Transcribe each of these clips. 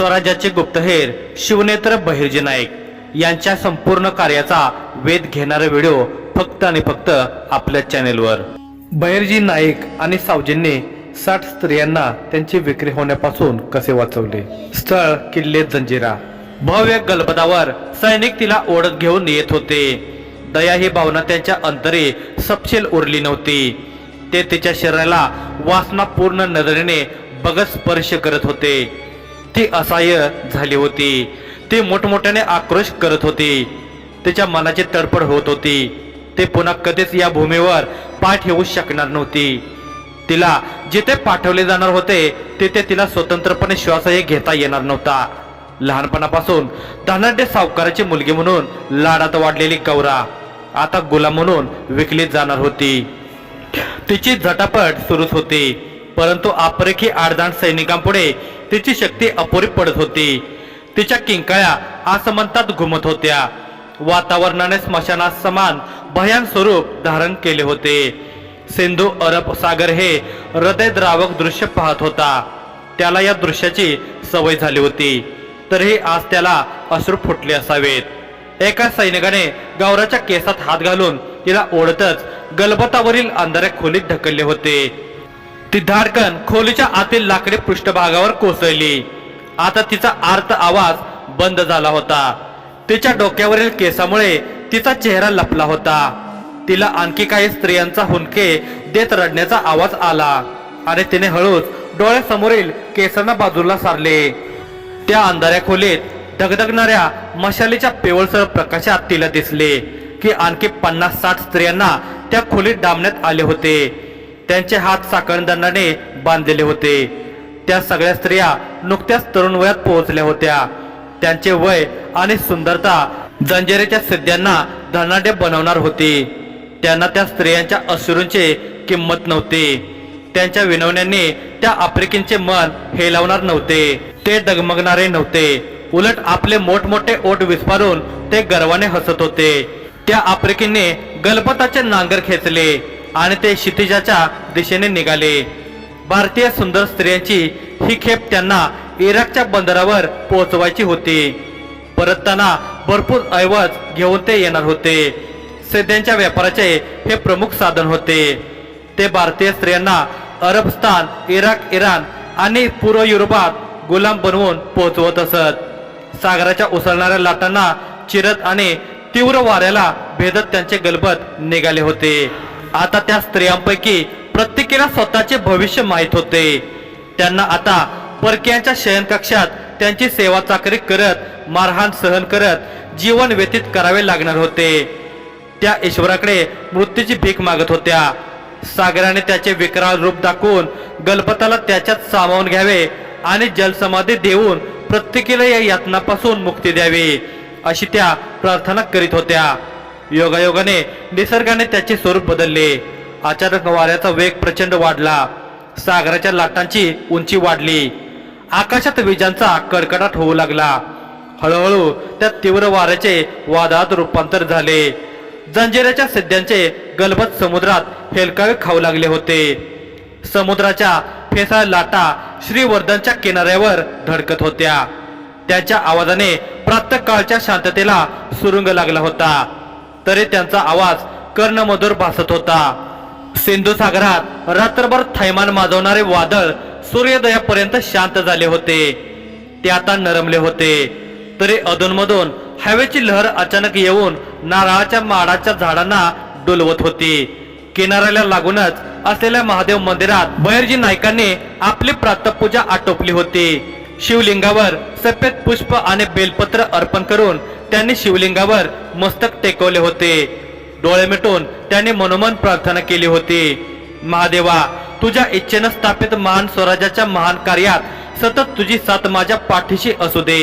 स्वराज्याचे गुप्तहेर शिवनेत्र बहिर्जी नाईक यांच्या संपूर्ण कार्याचा वेध घेणारा व्हिडिओ फक्त आणि फक्त आपल्या चॅनेलवर. बहिर्जी नाईक आणि सावजींनी साठ स्त्रियांना त्यांची विक्री होण्यापासून कसे वाचवले? स्थळ किल्ले जंजिरा. भव्य गलबदावर सैनिक तिला ओढत घेऊन येत होते. दया ही भावना त्यांच्या अंतरी सपशेल उरली नव्हती. ते तिच्या शरीराला वासनापूर्ण नजरेने बघत स्पर्श करत होते. ती असहाय्य झाली होती. ती मोठमोठ्याने आक्रोश करत होती. तिच्या मनाची तडफड होत होती. ते पुन्हा कधीच या भूमीवर पाय ठेवू शकणार नव्हती. तिला जिथे पाठवले जाणार होते तिथे तिला स्वतंत्रपणे श्वासही घेता येणार नव्हता. लहानपणापासून धनाढ्य सावकाराची मुलगी म्हणून लाडात वाढलेली कवरा आता गुलाम म्हणून विकली जाणार होती. तिची झटापट सुरूच होती परंतु आपरेखी आडदाण सैनिकांपुढे तिची शक्ती अपुरी पडत होती. तिच्या किंकाळ्या आसमंतात घुमत होत्या. वातावरणाने स्मशानात समान भयान स्वरूप धारण केले होते. सिंधू अरब सागर हे हृदयद्रावक दृश्य पाहत होता. त्याला या दृश्याची सवय झाली होती. तरीही आज त्याला अश्रू फुटले असावेत. एका सैनिकाने गौराच्या केसात हात घालून तिला ओढतच गलबतावरील अंधाऱ्या खोलीत ढकलले होते. ती धाडकन खोलीच्या आतील लाकडी पृष्ठभागावर कोसळली. आता तिचा आर्त आवाज बंद झाला होता. तिच्या डोक्यावरील केसामुळे तिचा चेहरा लपला होता. तिला आणखी काही स्त्रियांचा हुंके देत रडण्याचा आवाज आला आणि तिने हळूच डोळ्यासमोरील केसांना बाजूला सारले. त्या अंधाऱ्या खोलीत धगधगणाऱ्या मशालीच्या पिवळसर प्रकाशात तिला दिसले की आणखी पन्नास साठ स्त्रियांना त्या खोलीत डांबण्यात आले होते. त्यांचे हात साखळदंडाने बांधलेले होते. त्या सगळ्या स्त्रिया नुकत्याच तरुण वयात पोहोचल्या होत्या. त्यांचे वय आणि सुंदरता जंजिरेच्या सिद्ध्यांना धनाढ्य बनवणार होती. त्यांना त्या स्त्रियांच्या अश्रूंची किंमत नव्हती. त्यांच्या विनवण्यांनी त्या आफ्रिकींचे मन हेलावणार नव्हते. ते डगमगणारे नव्हते. उलट आपले मोठमोठे ओठ विस्फारून ते गर्वाने हसत होते. त्या आफ्रिकींनी गलबताचे नांगर खेचले. आणि ते क्षितिजाच्या दिशेने निघाले. भारतीय सुंदर स्त्रियांची ही खेप त्यांना इराकच्या बंदरावर पोहोचवायची होती. परतताना भरपूर ऐवज घेऊन ते येणार होते. सध्यांच्या व्यापाराचे हे प्रमुख साधन होते. ते भारतीय स्त्रियांना अरबस्तान इराक इराण आणि पूर्व युरोपात गुलाम बनवून पोहोचवत असत. सागराच्या उसळणाऱ्या लाटांना चिरत आणि तीव्र वाऱ्याला भेदत त्यांचे गलबत निघाले होते. आता त्या स्त्रियांपैकी प्रत्येकीला स्वतःचे भविष्य माहीत होते. त्यांना आता परक्यांच्या शयनकक्षात त्यांची सेवा चाकरी करत मारहाण सहन करत जीवन व्यतीत करावे लागणार होते. त्या ईश्वराकडे मृत्यूची भीक मागत होत्या. सागराने त्याचे विकराळ रूप दाखवून गलपताला त्याच्यात सामावून घ्यावे आणि जलसमाधी देऊन प्रत्येकीला या यातनापासून मुक्ती द्यावी अशी त्या प्रार्थना करीत होत्या. योगायोगाने निसर्गाने त्याचे स्वरूप बदलले. अचानक वाऱ्याचा वेग प्रचंड वाढला. सागराच्या लाटांची उंची वाढली. आकाशात विजांचा कडकडाट होऊ लागला. हळूहळू त्या तीव्र वाऱ्याचे वादात रूपांतर झाले. जंजिराच्या सिद्ध्यांचे गलबत समुद्रात हेलकावे खाऊ लागले होते. समुद्राच्या फेसाळ लाटा श्रीवर्धनच्या किनाऱ्यावर धडकत होत्या. त्यांच्या आवाजाने प्रातःकाळच्या शांततेला सुरुंग लागला होता. तरी त्यांचा आवाज कर्णमधुर भासत होता. सिंधू सागरात रात्रभर थैमान माजवणारे वादळ सूर्योदयापर्यंत शांत झाले होते. ते आता नरमले होते. तरी अधूनमधून हवेची लहर अचानक येऊन नारळाच्या माडाच्या झाडांना डुलवत होती. किनाऱ्याला लागूनच असलेल्या महादेव मंदिरात बहिर्जी नायकांनी आपली प्रातपूजा आटोपली होती. शिवलिंगावर सफेद पुष्प आणि बेलपत्र अर्पण करून त्यांनी शिवलिंगावर मस्तक टेकवले होते. डोळे मिटून त्यांनी मनोमन प्रार्थना केली होती. महादेवा तुझ्या इच्छेनं स्थापित महान स्वराज्याच्या महान कार्यात सतत तुझी साथ माझ्या पाठीशी असू दे.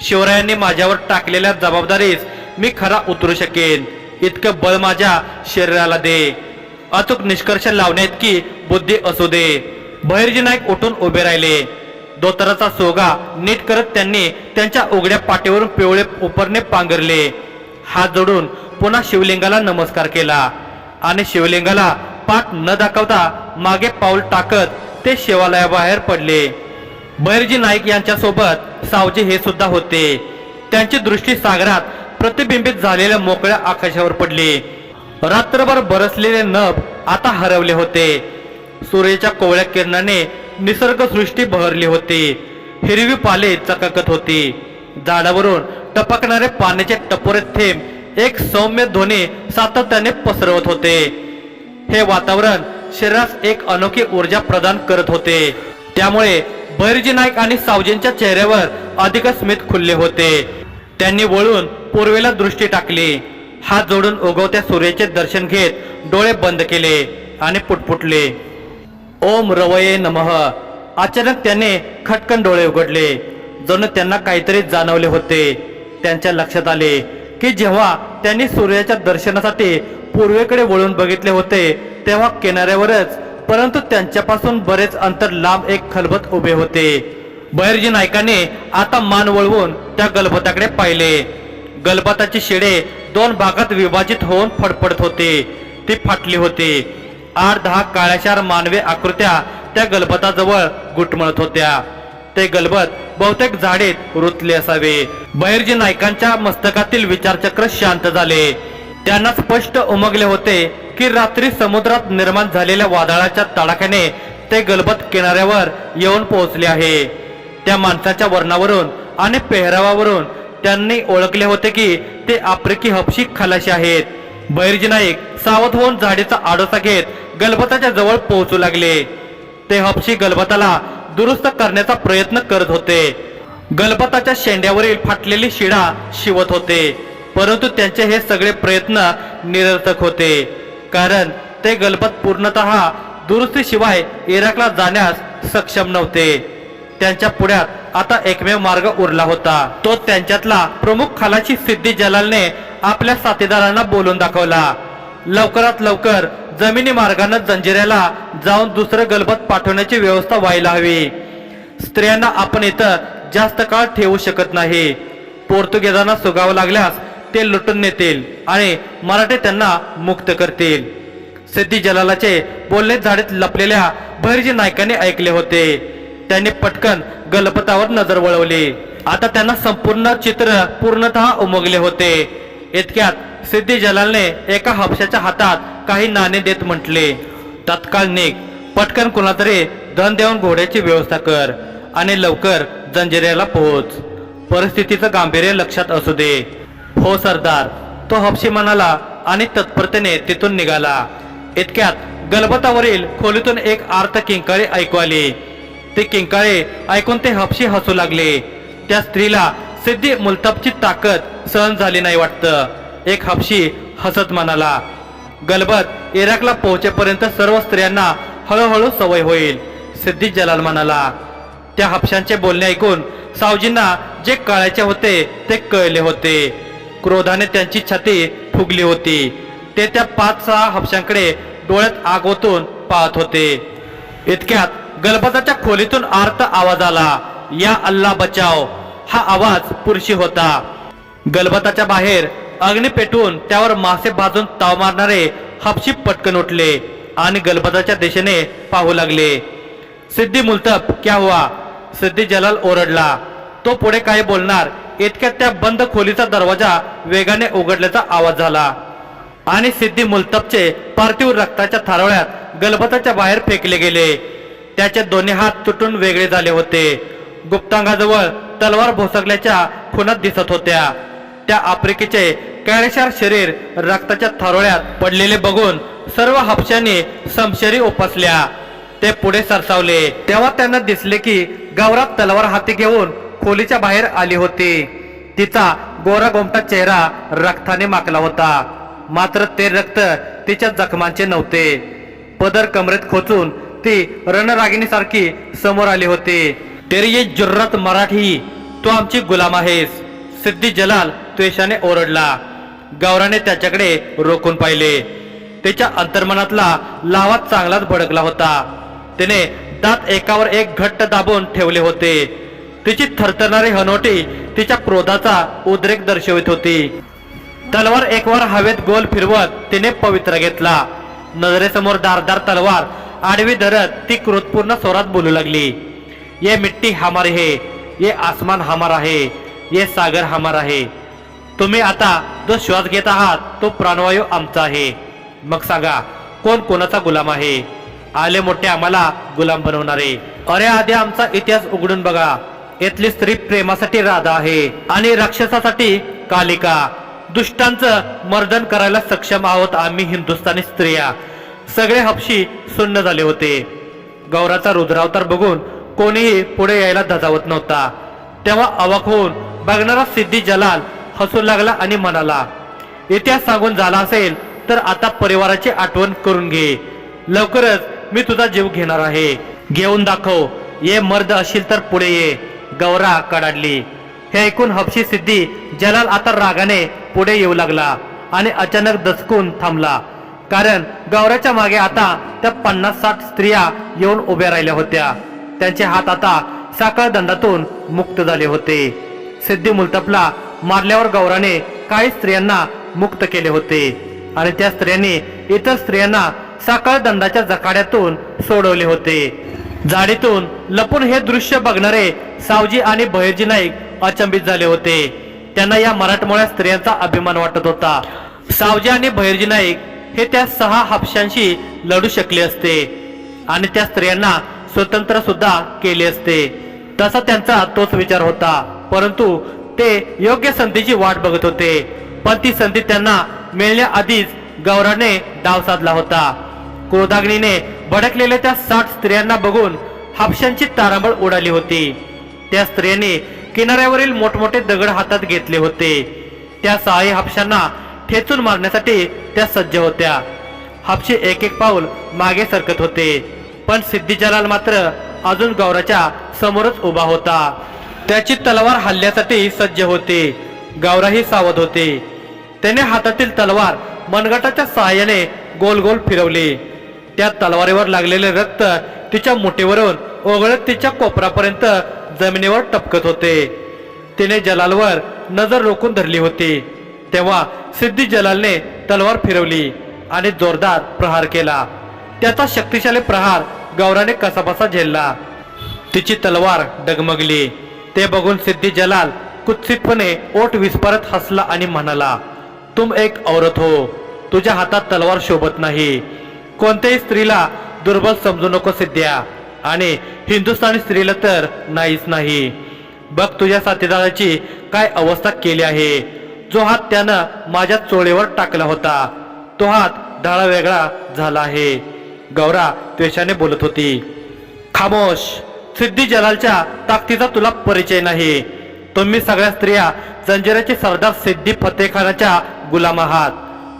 शिवरायांनी माझ्यावर टाकलेल्या जबाबदारीस मी खरा उतरू शकेन. इतकं बळ माझ्या शरीराला दे. अचूक निष्कर्ष लावण्या इतकी बुद्धी असू दे. बहिर्जी नाईक उठून उभे राहिले. दोतराचा सोगा नीट करत त्यांनी त्यांच्या उघड्या पाठीवरून पिवळे उपरणे पांघरले. हात जोडून पुन्हा शिवलिंगाला नमस्कार केला. आणि शिवलिंगाला पाठ न दाखवता मागे पाऊल टाकत ते शिवालयाबाहेर पडले. बैरजी नाईक यांच्यासोबत सावजी हे सुद्धा होते. त्यांची दृष्टी सागरात प्रतिबिंबित झालेल्या मोकळ्या आकाशावर पडली. रात्रभर बरसलेले नभ आता हरवले होते. सूर्याच्या कोवळ्या किरणाने निसर्गसृष्टी बहरली होती. हिरवी पाले चकाकत होती. झाडावरून टपकणारे पाण्याचे टपोरे थेंब एक सौम्य ध्वनी सातत्याने पसरवत होते. हे वातावरण शरीरास एक अनोखी ऊर्जा प्रदान करत होते. त्यामुळे भैरजी नाईक आणि सावजींच्या चेहऱ्यावर अधिक स्मित खुलले होते. त्यांनी वळून पूर्वेला दृष्टी टाकली. हात जोडून उगवत्या सूर्याचे दर्शन घेत डोळे बंद केले आणि पुटपुटले. ओम रवये नमः. अचानक त्याने खटकन डोळे उघडले. जणू त्यांना काहीतरी जाणवले होते. त्यांच्या लक्षात आले की जेव्हा त्यांनी सूर्याच्या दर्शनासाठी पूर्वेकडे वळून बघितले होते तेव्हा किनाऱ्यावरच परंतु त्यांच्यापासून बरेच अंतर लांब एक खलबत उभे होते. बहिर्जी नायकाने आता मान वळवून त्या गलबताकडे पाहिले. गलबताची शेडे दोन भागात विभाजित होऊन फडफडत होते. ती फाटली होती. आठ दहा काळ्याशार मानवी आकृत्या त्या गलबताजवळ गुटमळत होत्या. ते गलबत बहुतेक झाडेत रुतले असावे. बहिर्जी नायकांच्या मस्तकातील विचारचक्र शांत झाले. त्यांना स्पष्ट उमगले होते की रात्री समुद्रात निर्माण झालेल्या वादळाच्या तडाख्याने ते गलबत किनाऱ्यावर येऊन पोहोचले आहे. त्या माणसाच्या वर्णावरून आणि पेहरावावरून त्यांनी ओळखले होते की ते आफ्रिकी हपशी खलाशी आहेत. बैरजी नाईक सावध होऊन झाडीचा आडोसा घेत गलबताच्या जवळ पोहोचू लागले. ते हपशी गलबताला दुरुस्त करण्याचा प्रयत्न करत होते. गलबताच्या शेंड्यावरील फाटलेली शिडा शिवत होते परंतु त्यांचे हे सगळे प्रयत्न निरर्थक होते कारण ते गलबत पूर्णतः दुरुस्तीशिवाय इराकला जाण्यास सक्षम नव्हते. त्यांच्या पुढ्यात आता एकमेव मार्ग उरला होता. तो त्यांच्यातला प्रमुख खालाची सिद्धी जलालने आपल्या साथीदारांना बोलून दाखवला. लवकरात लवकर जमिनी मार्गानं जंजिऱ्याला जाऊन दुसरं गलबत पाठवण्याची व्यवस्था व्हायला हवी. स्त्रियांना आपण इथं जास्त काळ ठेवू शकत नाही. पोर्तुगेजांना सुगावं लागल्यास ते लुटून नेतील आणि मराठे त्यांना मुक्त करतील. सिद्धी जलालाचे बोलणे झाडीत लपलेल्या भैरजी नायकाने ऐकले होते. त्यांनी पटकन गलपतावर नजर वळवली. आता त्यांना संपूर्ण चित्र पूर्णतः उमगले होते. इतक्यात सिद्धी जलालने एका हपशाच्या हातात काही नाणे देत म्हटले तत्काळ निघ. पटकन कुणातरी धन देऊन घोड्याची व्यवस्था कर आणि लवकर जंजिऱ्याला पोहोच. परिस्थितीचं गांभीर्य लक्षात असू दे. हो सरदार. तो हपशी म्हणाला आणि तत्परतेने तिथून निघाला. इतक्यात गलबतावरील खोलीतून एक आर्त किंकाळी ऐकू आली. ते किंकाळे ऐकून ते हपशी हसू लागले. त्या स्त्रीला सिद्धी मुलतबची ताकद सहन झाली नाही वाटतं. एक हपशी हसत म्हणाला गलबत इराकला पोहोचेपर्यंत सर्व स्त्रियांना हळूहळू सवय होईल. सिद्धी जलाल म्हणाला त्या हपशांचे बोलणे ऐकून सावजींना जे कळायचे होते ते कळले होते. क्रोधाने त्यांची छाती फुगली होती. ते त्या पाच सहा हपशांकडे डोळ्यात आग ओतून पाहत होते. इतक्यात गलबताच्या खोलीतून आर्त आवाज आला या अल्ला बचाव हा आवाज पुरुषी होता. गलबताच्या बाहेर अग्नी पेटून त्यावर मासे भाजून ताव मारणारे हपशी पटकन उठले आणि गलबताच्या दिशेने पाहू लागले. सिद्धी मुलतब क्या हुआ? सिद्धी जलाल ओरडला. तो पुढे काय बोलणार? इतक्यात त्या बंद खोलीचा दरवाजा वेगाने उघडल्याचा आवाज झाला. आणि सिद्धी मुलतबचे पार्थिव रक्ताच्या थारवळ्यात गलबताच्या बाहेर फेकले गेले. त्याचे दोन्ही हात तुटून वेगळे झाले होते. गुप्तांगाजवळ तलवार भोसकल्याच्या खुनात दिसत होत्या. त्या आफ्रिकेचे काळेशार शरीर रक्ताच्या थारोळ्यात पडलेले बघून सर्व हापशांनी समशेरी उपसल्या. ते पुढे सरसावले. तेव्हा त्यांना दिसले की गौरात तलवार हाती घेऊन खोलीच्या बाहेर आली होती. तिचा गोरा गोमटा चेहरा रक्ताने माकला होता. मात्र ते रक्त तिच्या जखमांचे नव्हते. पदर कमरेत खोचून ती रणरागिणीसारखी समोर आली होती. तेरी ये जुर्रत मराठी तू आमची गुलाम आहेस. सिद्धी जलाल त्वेषाने ओरडला. गौराने त्याच्याकडे रोखून पाहिले. तिच्या अंतर्मनातला लावा चांगलाच भडकला होता. तिने दात एकावर एक घट्ट दाबून ठेवले होते. तिची थरथरणारी हनोटी तिच्या क्रोधाचा उद्रेक दर्शवित होती. तलवार एकवार हवेत गोल फिरवत तिने पवित्र घेतला. नजरेसमोर दारदार तलवार आडवी धरत ती क्रोधपूर्ण स्वरात बोलू लागली. ये मिट्टी हमारी है ये आसमान हमारा है ये सागर हमारा है। तुम्ही आता जो श्वास घेत आहात तो प्राणवायू आमचा आहे. मग सांगा कोण कोणाचा गुलाम आहे? आले मोठे आम्हाला गुलाम बनवणारे. अरे आधी आमचा इतिहास उघडून बघा. येथली स्त्री प्रेमासाठी राधा आहे आणि राक्षसासाठी कालिका. दुष्टांचं मर्दन करायला सक्षम आहोत आम्ही हिंदुस्थानी स्त्रिया. सगळे हपशी सुन्न झाले होते. गौराचा रुद्रावतार बघून कोणीही पुढे यायला धजावत नव्हता. तेव्हा अवाक होऊन बघणारा सिद्धी जलाल हसू लागला आणि म्हणाला इतिहास सांगून झाला असेल तर आता परिवाराची आठवण करून घे. लवकरच मी तुझा जीव घेणार आहे. घेऊन दाखव. ये मर्द असेल तर पुढे ये. गौरा कडाडली. हे ऐकून हपशी सिद्धी जलाल आता रागाने पुढे येऊ लागला आणि अचानक दचकून थांबला. कारण गौराच्या मागे आता त्या पन्नास साठ स्त्रिया येऊन उभ्या राहिल्या होत्या. त्यांचे हात आता साखळ दंडातून मुक्त झाले होते. सिद्धी मुलतपला मारल्यावर गौराने काही स्त्रियांना मुक्त केले होते आणि त्या स्त्रियांनी इतर स्त्रियांना साखळ दंडाच्या जखाड्यातून सोडवले होते. जाडीतून लपून हे दृश्य बघणारे सावजी आणि बहिरजी नाईक अचंबित झाले होते. त्यांना या मराठमोळ्या स्त्रियांचा अभिमान वाटत होता. सावजी आणि बहिरजी नाईक हे त्या सहा हापशांशी लढू शकले असते आणि त्या स्त्रियांना स्वतंत्र सुद्धा केले असते. तसा त्यांचा तोच विचार होता. परंतु ते योग्य संधीची वाट बघत होते. पण ती संधी त्यांना मिळण्याआधीच गौराने डाव साधला होता. क्रोधाग्नीने भडकलेल्या त्या साठ स्त्रियांना बघून हापशांची तारांबळ उडाली होती. त्या स्त्रियांनी किनाऱ्यावरील मोठमोठे दगड हातात घेतले होते. त्या सहाही हापशांना ठेचून मारण्यासाठी त्या सज्ज होत्या. हापशे एक एक पाऊल मागे सरकत होते. पण सिद्धी जलाल मात्र अजून गौराच्या समोरच उभा होता. त्याची तलवार हल्ल्यासाठी सज्ज होते. गौराही सावध होते. त्याने हातातील तलवार मनगटाच्या सहाय्याने गोल गोल फिरवली. त्या तलवारीवर लागलेले रक्त तिच्या मुठीवरून ओघळत तिच्या कोपरापर्यंत जमिनीवर टपकत होते. तिने जलालवर नजर रोखून धरली होती. तेव्हा सिद्धी जलालने तलवार फिरवली आणि जोरदार प्रहार केला. त्याचा शक्तिशाली प्रहार गौराने कसाबसा झेलला. तिची तलवार डगमगली. ते बघून सिद्धी जलाल कुत्सितपणे ओठ विस्फारत हसला आणि म्हणाला तुम एक औरत हो. तुझ्या हातात तलवार शोभत नाही. कोणत्याही स्त्रीला दुर्बल समजू नको सिद्ध्या. आणि हिंदुस्थानी स्त्रीला तर नाहीच नाही. बघ तुझ्या साथीदाराची काय अवस्था केली आहे. जो हात त्यानं माझ्या चोळीवर टाकला होता तो हात धाळा वेगळा झाला आहे. गौरा त्वेषाने बोलत होती. खामोश सिद्धी जलालच्या ताकदीचा तुला परिचय नाही. तुम्ही सगळ्या स्त्रिया जंजिराचे सरदार सिद्धी फतेखानाच्या गुलाम आहात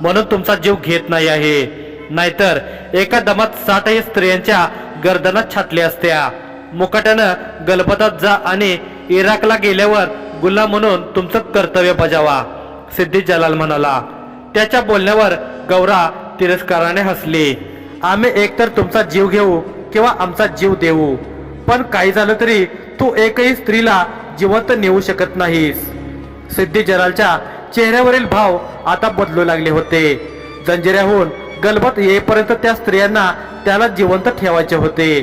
म्हणून तुमचा जीव घेत नाही आहे. नाहीतर एका दमात साठही स्त्रियांच्या गर्दनात छाटल्या असत्या. मुकाट्यानं गलबतात जा आणि इराकला गेल्यावर गुलाम म्हणून तुमचं कर्तव्य बजावा सिद्धी जलाल म्हणाला. त्याच्या बोलण्यावर गौरा तिरस्काराने हसली. आम्ही एकतर तुमचा जीव घेऊ किंवा आमचा जीव देऊ. पण काही झालं तरी तू एकही स्त्रीला जिवंत नेऊ शकत नाहीस. सिद्धी जलालच्या चेहऱ्यावरील भाव आता बदलू लागले होते. जंजिऱ्याहून गलबत येईपर्यंत त्या स्त्रियांना त्याला जिवंत ठेवायचे होते.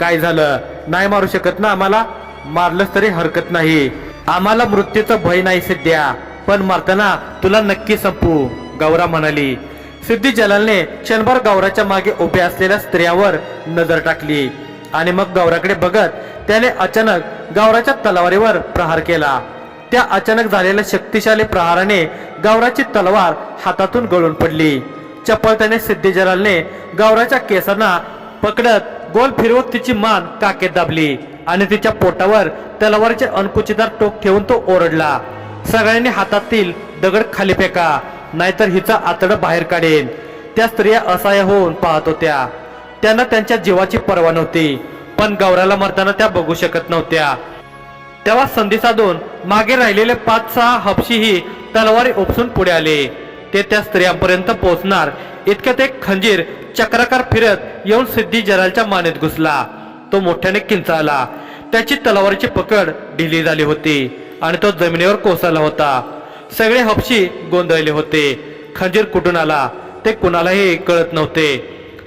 काय झालं? नाही मारू शकत ना आम्हाला? मारलंच तरी हरकत नाही. आम्हाला मृत्यूचं भय नाही सिद्ध्या. पण मारताना तुला नक्की संपू गौरा म्हणाली. सिद्धी जलालने क्षणभर गौराच्या मागे उभ्या असलेल्या स्त्रियावर नजर टाकली आणि मग गौराकडे बघत त्याने अचानक गौराच्या तलवारीवर प्रहार केला. त्या अचानक झालेल्या शक्तिशाली प्रहाराने गौराची तलवार हातातून गळून पडली. चपळतेने सिद्धी जलालने गौराच्या केसांना पकडत गोल फिरवत तिची मान काकेत दाबली आणि तिच्या पोटावर तलवारीचे अनकुचीदार टोक ठेवून तो ओरडला. सगळ्यांनी हातातील दगड खाली फेका. नाहीतर हिचं आतडं बाहेर काढेन. त्या स्त्रिया असहाय्य होऊन पाहत होत्या. त्यांना त्यांच्या जीवाची पर्वा नव्हती पण गौराला मरताना त्या बघू शकत नव्हत्या. तेव्हा संधी साधून मागे राहिलेले पाच सहा हपशीही तलवारी उपसून पुढे आले. ते त्या स्त्रियांपर्यंत पोहोचणार. इतक्यात एक खंजीर चक्राकार फिरत येऊन सिद्धी जलालच्या मानेत घुसला. तो मोठ्याने किंचाळला. त्याची तलवारीची पकड ढिली झाली होती आणि तो जमिनीवर कोसळला होता. सगळे हपशी गोंधळले होते. खंजीर कुठून आला ते कुणालाही कळत नव्हते.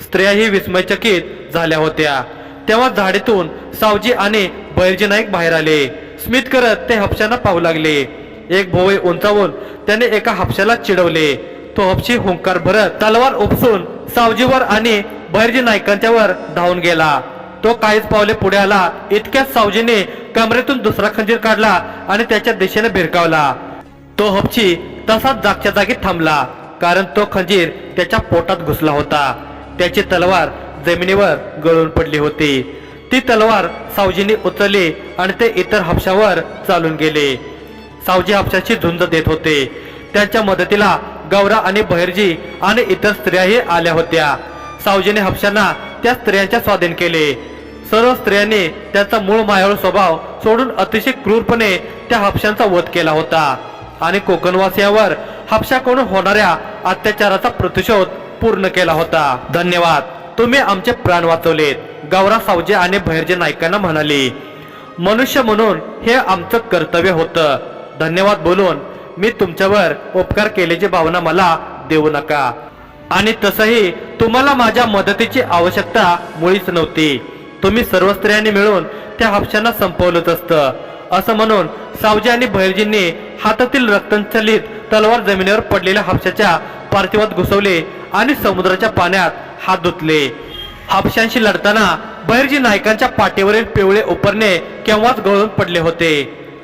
स्त्रियाही विस्मयचकित झाल्या होत्या. तेव्हा झाडीतून सावजी आणि बैरजी नाईक बाहेर आले. स्मित करत ते हपशांना पाहू लागले. एक भोवळे उंचावून त्याने एका हपशाला चिडवले. तो हपशी हुंकार भरत तलवार उपसून सावजीवर आणि बैरजी नायकांच्यावर धावून गेला. तो काहीच पावले पुढे आला इतक्याच सावजीने कमरेतून दुसरा खंजीर काढला आणि त्याच्या दिशेने भिरकावला. तो हपशी तसाच जागच्या जागी थांबला कारण तो खंजीर त्याच्या पोटात घुसला होता. त्याची तलवार जमिनीवर गळून पडली होती. ती तलवार सावजीने उचलली आणि ते इतर हापशावर चालून गेले. सावजी हापशाची झुंज देत होते. त्यांच्या मदतीला गौरा आणि बहिर्जी आणि इतर स्त्रियाही आल्या होत्या. सावजीने हापशांना त्या स्त्रियांच्या स्वाधीन केले. सर्व स्त्रियांनी त्यांचा मूळ मायाळू स्वभाव सोडून अतिशय क्रूरपणे त्या हापशांचा वध केला होता. आणि कोकणवासियांवर हापशाकडून होणाऱ्या अत्याचाराचा प्रतिशोध पूर्ण केला होता. धन्यवाद. तुम्ही आमचे प्राण वाचवलेत. गौरा सावजी आणि बहिर्जी नायकांना म्हणाली मनुष्य म्हणून हे आमचं कर्तव्य होतं. धन्यवाद बोलून मी तुमच्यावर उपकार केल्याची भावना मला देऊ नका. आणि तसंही तुम्हाला माझ्या मदतीची आवश्यकता मुळीच नव्हती. तुम्ही सर्व स्त्रियांनी मिळून त्या हापशांना संपवलंच असतं. असं म्हणून सावजी आणि भैरजींनी हातातील रक्तचलित तलवार जमिनीवर पडलेल्या हापशाच्या पार्थिवात घुसवले आणि समुद्राच्या पाण्यात हात धुतले. हापशांशी लढताना बहिरजी नायकांच्या पाठीवरील पिवळे उपरणे केव्हाच गळून पडले होते.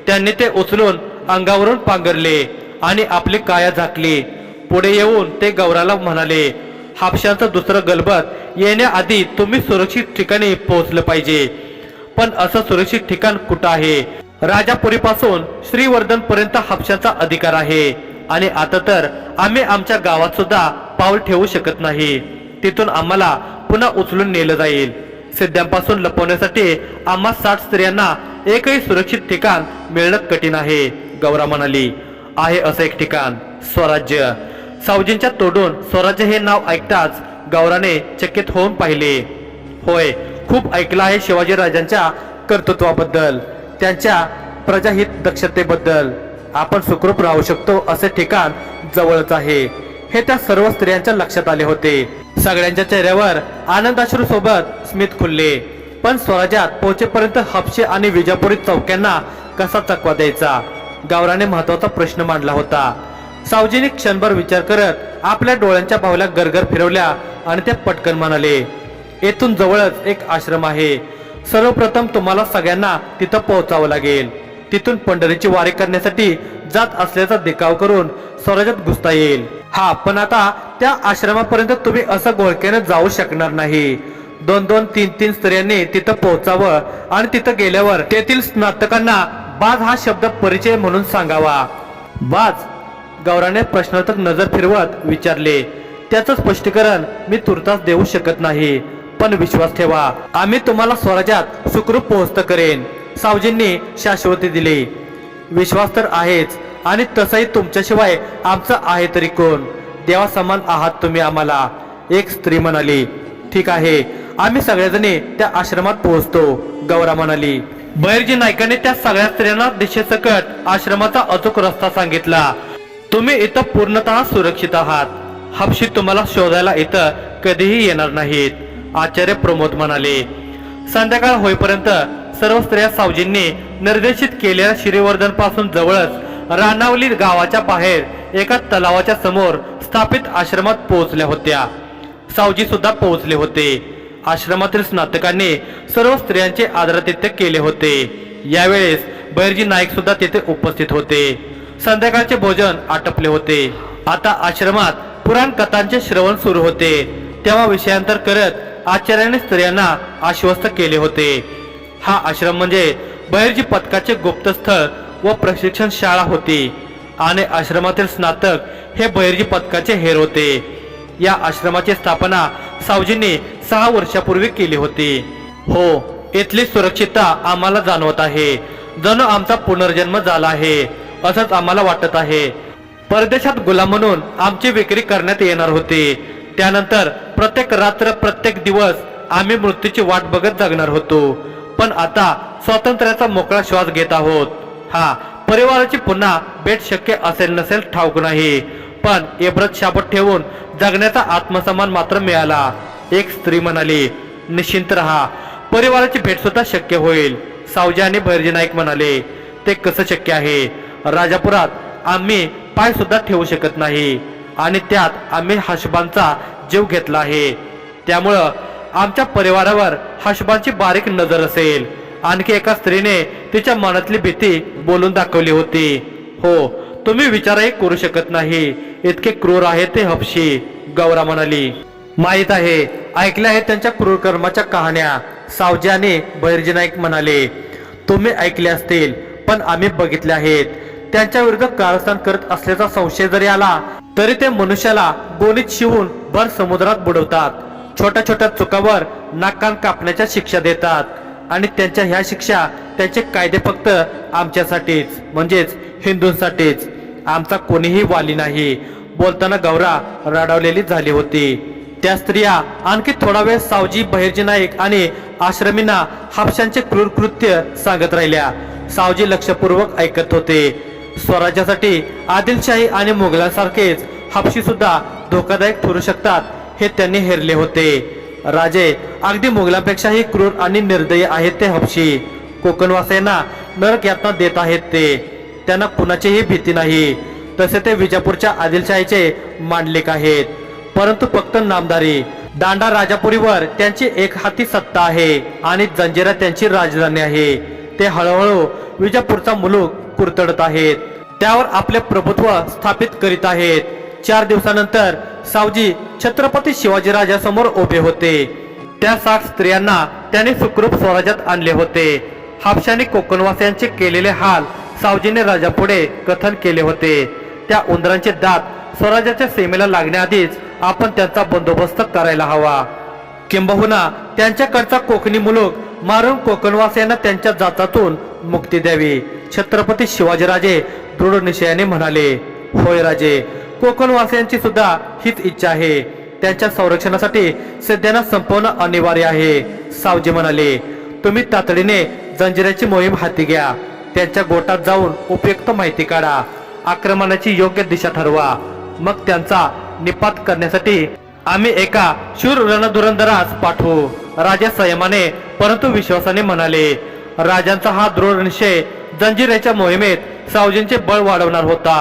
त्यांनी ते उचलून अंगावरून पांघरले आणि आपली काया झाकली. पुढे येऊन ते गौराला म्हणाले हापशांचं दुसरं गलबत येण्याआधी तुम्ही सुरक्षित ठिकाणी पोहोचलं पाहिजे. पण असं सुरक्षित ठिकाण कुठं आहे? राजापुरीपासून श्रीवर्धन पर्यंत हापशाचा अधिकार आहे. आणि आता तर आम्ही आमच्या गावात सुद्धा पाऊल ठेवू शकत नाही. तिथून आम्हाला पुन्हा उचलून नेलं जाईल. सिद्ध्यांपासून लपवण्यासाठी आम्हा साठ स्त्रियांना एकही सुरक्षित ठिकाण मिळणं कठीण आहे गौरा म्हणाली. आहे असं एक ठिकाण स्वराज्य. सावजींच्या तोडून स्वराज्य हे नाव ऐकताच गौराने चकित होऊन पाहिले. होय खूप ऐकलं आहे शिवाजी राजांच्या कर्तृत्वाबद्दल. त्यांच्या प्रजाहित दक्षतेबद्दल आपण सुखरूप राहू शकतो असे ठिकाण जवळच आहे. हे त्या सर्व स्त्रियांच्या लक्षात आले होते. सगळ्यांच्या चेहऱ्यावर आनंदाश्रू सोबत स्मित खुलले. पण स्वराज्यात पोहोचेपर्यंत हपशे आणि विजापुरी चौक्यांना कसा चकवा द्यायचा? गौराने महत्त्वाचा प्रश्न मांडला होता. सावजीने क्षणभर विचार करत आपल्या डोळ्यांच्या बाहुल्या गरगर फिरवल्या आणि ते पटकन म्हणाले येथून जवळच एक आश्रम आहे. सर्वप्रथम तुम्हाला सगळ्यांना तिथं पोहोचावं लागेल. तिथून पंढरीची वारी करण्यासाठी जात असल्याचा देखाव करून स्वराज्यात घुसता येईल. हा पण आता त्या आश्रमापर्यंत तुम्ही असं घोळक्याने जाऊ शकणार नाही. दोन दोन तीन तीन स्त्रियांनी तिथं पोहोचावं आणि तिथं गेल्यावर तेथील स्नातकांना बाज हा शब्द परिचय म्हणून सांगावा. बाज गौराने प्रश्नार्थक नजर फिरवत विचारले त्याचं स्पष्टीकरण मी तुर्तास देऊ शकत नाही. पण विश्वास ठेवा. आम्ही तुम्हाला स्वराज्यात सुखरूप पोहोचत करेन. सावजींनी शाश्वती दिली. विश्वास तर आहेच आणि तसंही तुमच्याशिवाय आमचं आहे तरी कोण? देवा समान आहात तुम्ही आम्हाला. एक स्त्री म्हणाली ठीक आहे आम्ही सगळ्याजणी त्या आश्रमात पोहोचतो गौरा म्हणाली. बैरजी नायकाने त्या सगळ्या स्त्रियांना दिशेसकट आश्रमाचा अचूक रस्ता सांगितला. तुम्ही इथं पूर्णतः सुरक्षित आहात. हपशी तुम्हाला शोधायला इथं कधीही येणार नाहीत. आचार्य प्रमोद म्हणाले संध्याकाळ होईपर्यंत सर्व स्त्रिया सावजींनी निर्देशित केलेल्या श्रीवर्धनपासून जवळच रानावली गावाच्या बाहेर एका तलावाच्या समोर स्थापित आश्रमात पोहोचल्या होत्या. सावजी सुद्धा पोहोचले होते. आश्रमातील स्नातकांनी सर्व स्त्रियांचे आदरातिथ्य केले होते. यावेळेस बैरजी नाईक सुद्धा तेथे उपस्थित होते. संध्याकाळचे भोजन आटपले होते. आता आश्रमात पुराण कथांचे श्रवण सुरू होते. तेव्हा विषयांतर करत आचार्याने स्त्रियांना आश्वस्त केले होते. हा आश्रम म्हणजे बहिर्जी पथकाचे गुप्तस्थळ व प्रशिक्षण शाळा होती आणि आश्रमातील स्नातक हे बहिर्जी पथकाचे हेर होते. या आश्रमाची स्थापना सावजींनी सहा वर्षापूर्वी केली होती. हो इथली सुरक्षितता आम्हाला जाणवत आहे. जणू आमचा पुनर्जन्म झाला आहे असंच आम्हाला वाटत आहे. परदेशात गुलाम म्हणून आमची विक्री करण्यात येणार होती. त्यानंतर प्रत्येक रात्र प्रत्येक दिवस आम्ही मृत्यूची वाट बघत जगणार होतो. पण आता स्वातंत्र्याचा मोकळा श्वास घेत आहोत. हा परिवाराची पुन्हा भेट शक्य असेल नसेल ठाऊक नाही. पण एब्रत शाबत ठेवून जगण्याचा आत्मसन्मान मात्र मिळाला. एक स्त्री म्हणाली निश्चिंत रहा. परिवाराची भेट सुद्धा शक्य होईल. सावजी आणि भैरजी नाईक म्हणाले ते कसं शक्य आहे? राजापुरात आम्ही पाय सुद्धा ठेवू शकत नाही. आणि त्यात आम्ही हशबांचा जीव घेतला आहे. त्यामुळं आमच्या परिवारावर हशबांची बारीक नजर असेल. आणखी एका स्त्रीने तिच्या मनातली भीती बोलून दाखवली होती. हो तुम्ही विचारही करू शकत नाही. इतके क्रूर आहे ते हपशी गौरा म्हणाली. माहीत आहे ऐकल्या आहे त्यांच्या क्रूर कर्माच्या कहाण्या. सावजी आणि बहिर्जी नाईक म्हणाले तुम्ही ऐकले असतील पण आम्ही बघितले आहेत. त्यांच्याविरुद्ध कारस्थान करत असल्याचा संशय जरी आला तरी ते मनुष्याला गोणीत शिवून भर समुद्रात बुडवतात. छोट्या छोट्या चुकावर नाकान कापण्याच्या शिक्षा देतात. आणि त्यांच्या ह्या शिक्षा त्यांचे कायदे फक्त आमच्यासाठीच म्हणजेच हिंदूंसाठीच. आमचा कोणीही वाली नाही. बोलताना गौरा रडावलेली झाली होती. त्या स्त्रिया आणखी थोडा वेळ सावजी बहिर्जी नाईक आणि आश्रमींना हापशांचे क्रूर कृत्य सांगत राहिल्या. सावजी लक्षपूर्वक ऐकत होते. स्वराज्यासाठी आदिलशाही आणि मुघलांसारखेच हापशी सुद्धा धोकादायक ठरू शकतात हे त्यांनी हेरले होते. राजे अगदी मुघलांपेक्षाही क्रूर आणि निर्दयी आहेत ते हपशी. कोकणवासियांना नरक यातना देत आहेत ते. त्यांना कुणाचीही भीती नाही. तसे ते विजापूरच्या आदिलशाहीचे मांडलिक आहेत. परंतु फक्त नामदारी. दांडा राजापुरीवर त्यांची एक हाती सत्ता आहे आणि जंजिरा त्यांची राजधानी आहे. ते हळूहळू विजापूरचा मुलूक कुरतडत आहेत. त्यावर आपले प्रभुत्व स्थापित करीत आहेत. चार दिवसानंतर सावजी छत्रपती शिवाजी राजासमोर उभे होते. त्या साठ स्त्रियांना त्याने सुखरूप स्वराज्यात आणले होते. हापशाने कोकणवासियांचे केलेले हाल सावजीने राजापुढे कथन केले होते. त्या उंदरांचे दात स्वराज्याच्या सीमेला लागण्याआधीच आपण त्यांचा बंदोबस्त करायला हवा. किंबहुना त्यांच्याकडचा कोकणी मुलूक मारून कोकणवासियांना त्यांच्या जातातून मुक्ती द्यावी. छत्रपती शिवाजीराजे दृढ निश्चयाने म्हणाले होय राजे कोकणवासियांची सुद्धा हीच इच्छा आहे. त्यांच्या संरक्षणासाठी सध्याना संपवणं अनिवार्य आहे. सावजी म्हणाले तुम्ही तातडीने जंजिराची मोहीम हाती घ्या. त्यांच्या गोटात जाऊन उपयुक्त माहिती काढा. आक्रमणाची योग्य दिशा ठरवा. मग त्यांचा निपात करण्यासाठी आम्ही एका शूर रणधुरंदरास पाठवू. राजा संयमाने परंतु विश्वासाने म्हणाले राजांचा हा दृढ निश्चय जंजिराच्या मोहिमेत सावजींचे बळ वाढवणार होता.